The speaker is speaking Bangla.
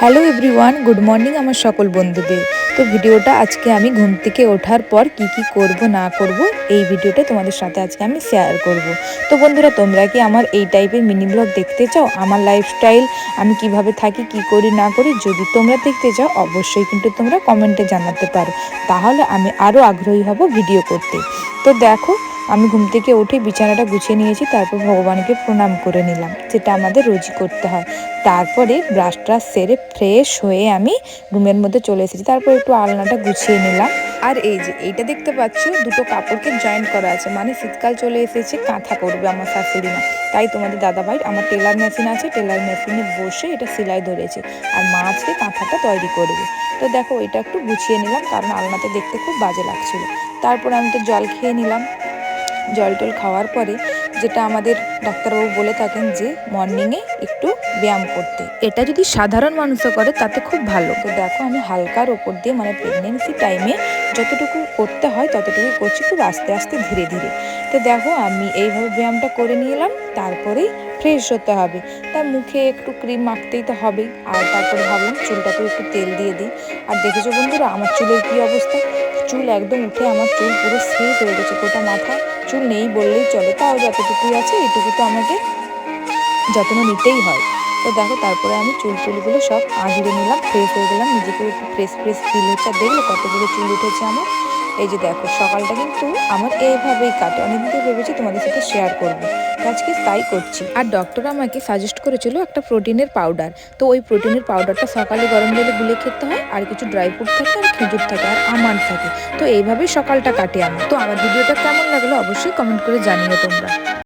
হ্যালো এভরিওয়ান গুড মর্নিং আমার সকল বন্ধুদের। তো ভিডিওটা আজকে আমি ঘুম থেকে ওঠার পর কি কি করব, না করব, এই ভিডিওটা তোমাদের সাথে আজকে আমি শেয়ার করব। তো বন্ধুরা, তোমরা কি আমার এই টাইপের মিনি ব্লগ দেখতে চাও? আমার লাইফস্টাইল আমি কীভাবে থাকি, কি করি, না করি, যদি তোমরা দেখতে চাও, অবশ্যই কিন্তু তোমরা কমেন্টে জানাতে পারো। তাহলে আমি আরও আগ্রহী হব ভিডিও করতে। তো দেখো আমি ঘুম থেকে উঠে বিছানাটা গুছিয়ে নিয়েছি, তারপর ভগবানকে প্রণাম করে নিলাম, যেটা আমাদের রোজই করতে হয়। তারপরে ব্রাশ ট্রাশ সেরে ফ্রেশ হয়ে আমি রুমের মধ্যে চলে এসেছি, তারপর একটু আলনাটা গুছিয়ে নিলাম। আর এই যে, এইটা দেখতে পাচ্ছ, দুটো কাপড়কে জয়েন্ট করা আছে মানে শীতকাল চলে এসেছে, কাঁথা করবে আমার শাশুড়ি মা। তাই তোমাদের দাদা ভাই আমার টেলার মেশিন আছে, টেলার মেশিনে বসে এটা সেলাই ধরেছে, আর মা আজকে কাঁথাটা তৈরি করবে। তো দেখো, এটা একটু গুছিয়ে নিলাম, কারণ আলনাতে দেখতে খুব বাজে লাগছিল। তারপর আমি তো জল খেয়ে নিলাম। জল টল খাওয়ার পরে যেটা আমাদের ডাক্তারবাবু বলে থাকেন যে মর্নিংয়ে একটু ব্যায়াম করতে। এটা যদি সাধারণ মানুষও করে তাতে খুব ভালো। তো দেখো আমি হালকার ওপর দিয়ে মানে প্রেগনেন্সি টাইমে যতটুকু করতে হয় ততটুকু করছি খুব আস্তে আস্তে ধীরে ধীরে। তো দেখো আমি এইভাবে ব্যায়ামটা করে নিয়ে এলাম তারপরেই ফ্রেশ হতে হবে। তার মুখে একটু ক্রিম মাখতেই তো হবেই আর তারপরে ভাবলাম চুলটাকে একটু তেল দিয়ে দিই। আর দেখেছ বন্ধুরা আমার চুলের কী অবস্থা? চুল একদম উঠে আমার চুল পুরো স্লিপ হয়ে গেছে, গোটা মাথা চুল নেই বললেই চলে। তাও যতটুকুই আছে এটুকু তো আমাকে যত্ন নিতেই হয়। তো দেখো, তারপরে আমি চুল চুলগুলো সব আঁচড়ে নিলাম ফ্রেশ হয়ে গেলাম। নিজেকে একটু ফ্রেশ ফ্রেশ ফিল হচ্ছে। আর কতগুলো চুল উঠেছে আমার। এই যে দেখো, সকালটা কিন্তু আমার এইভাবেই কাটে। অনেকদিন থেকে ভেবেছি তোমাদের সাথে শেয়ার করব। আজকে তাই করছি। আর ডক্টর আমাকে সাজেস্ট করেছিল একটা প্রোটিনের পাউডার তো ওই প্রোটিনের পাউডারটা সকালে গরম জলে গুলে খেতে হয়, আর কিছু ড্রাই ফ্রুট থাকে, আর খেজুর থাকে, আর আমার থাকে। তো এইভাবেই সকালটা কাটে আমার। তো আমার ভিডিওটা কেমন লাগল অবশ্যই কমেন্ট করে জানিও তোমরা।